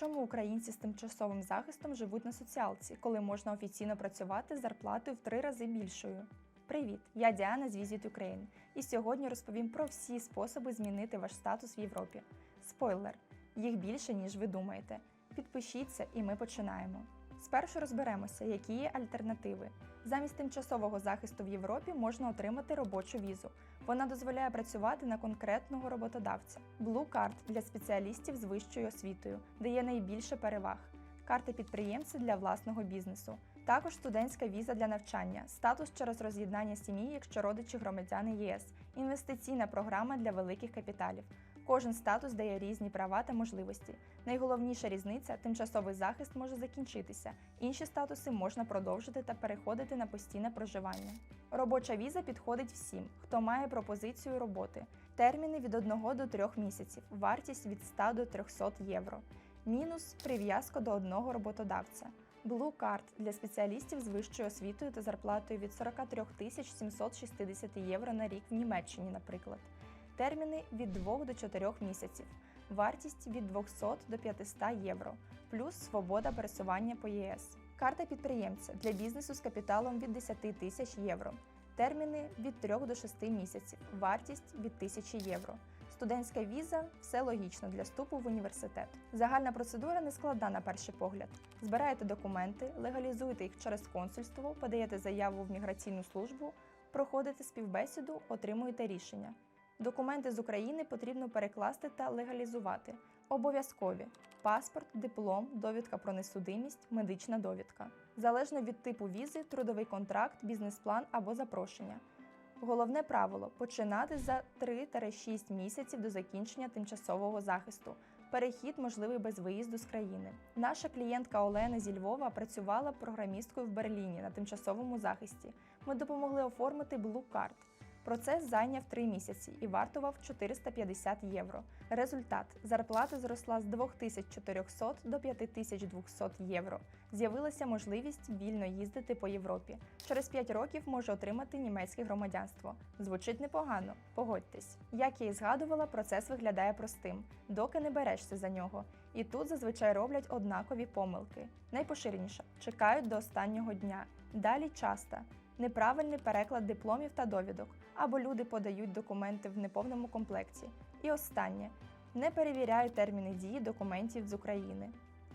Чому українці з тимчасовим захистом живуть на соціалці, коли можна офіційно працювати з зарплатою в три рази більшою? Привіт! Я Діана з Visit Ukraine, і сьогодні розповім про всі способи змінити ваш статус в Європі. Спойлер: їх більше, ніж ви думаєте. Підпишіться, і ми починаємо. Спершу розберемося, які є альтернативи. Замість тимчасового захисту в Європі можна отримати робочу візу. Вона дозволяє працювати на конкретного роботодавця. Blue Card для спеціалістів з вищою освітою, дає найбільше переваг. Карти підприємця для власного бізнесу. Також студентська віза для навчання, статус через роз'єднання сім'ї, якщо родичі громадяни ЄС, інвестиційна програма для великих капіталів. Кожен статус дає різні права та можливості. Найголовніша різниця тимчасовий захист може закінчитися. Інші статуси можна продовжити та переходити на постійне проживання. Робоча віза підходить всім, хто має пропозицію роботи. Терміни від 1 до 3 місяців, вартість від 100 до 300 євро. Мінус прив'язка до одного роботодавця. Blue Card для спеціалістів з вищою освітою та зарплатою від 43 тисяч 760 євро на рік в Німеччині, наприклад. Терміни від 2 до 4 місяців. Вартість від 200 до 500 євро, плюс свобода пересування по ЄС. Карта підприємця для бізнесу з капіталом від 10 тисяч євро. Терміни від 3 до 6 місяців. Вартість від 1000 євро. Студентська віза все логічно для вступу в університет. Загальна процедура не складна на перший погляд. Збираєте документи, легалізуєте їх через консульство, подаєте заяву в міграційну службу, проходите співбесіду, отримуєте рішення. Документи з України потрібно перекласти та легалізувати. Обов'язкові паспорт, диплом, довідка про несудимість, медична довідка. Залежно від типу візи, трудовий контракт, бізнес-план або запрошення. Головне правило починати за 3-6 місяців до закінчення тимчасового захисту. Перехід можливий без виїзду з країни. Наша клієнтка Олена зі Львова працювала програмісткою в Берліні на тимчасовому захисті. Ми допомогли оформити Card. Процес зайняв 3 місяці і вартував 450 євро. Результат зарплата зросла з 2400 до 5200 євро. З'явилася можливість вільно їздити по Європі. Через 5 років може отримати німецьке громадянство. Звучить непогано, погодьтесь. Як я і згадувала, процес виглядає простим, доки не берешся за нього. І тут зазвичай роблять однакові помилки. Найпоширеніша чекають до останнього дня. Далі часто неправильний переклад дипломів та довідок, або люди подають документи в неповному комплекті. І останнє не перевіряють терміни дії документів з України.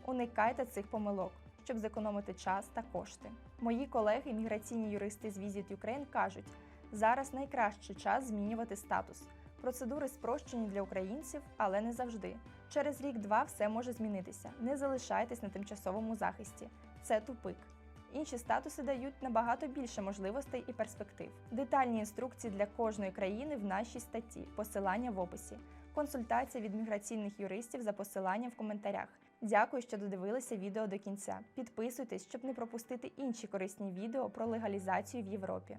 Уникайте цих помилок, щоб зекономити час та кошти. Мої колеги, міграційні юристи з Visit Ukraine кажуть, зараз найкращий час змінювати статус. Процедури спрощені для українців, але не завжди. Через рік-два все може змінитися. Не залишайтесь на тимчасовому захисті. Це тупик. Інші статуси дають набагато більше можливостей і перспектив. Детальні інструкції для кожної країни в нашій статті, посилання в описі, консультація від міграційних юристів за посиланням в коментарях. Дякую, що додивилися відео до кінця. Підписуйтесь, щоб не пропустити інші корисні відео про легалізацію в Європі.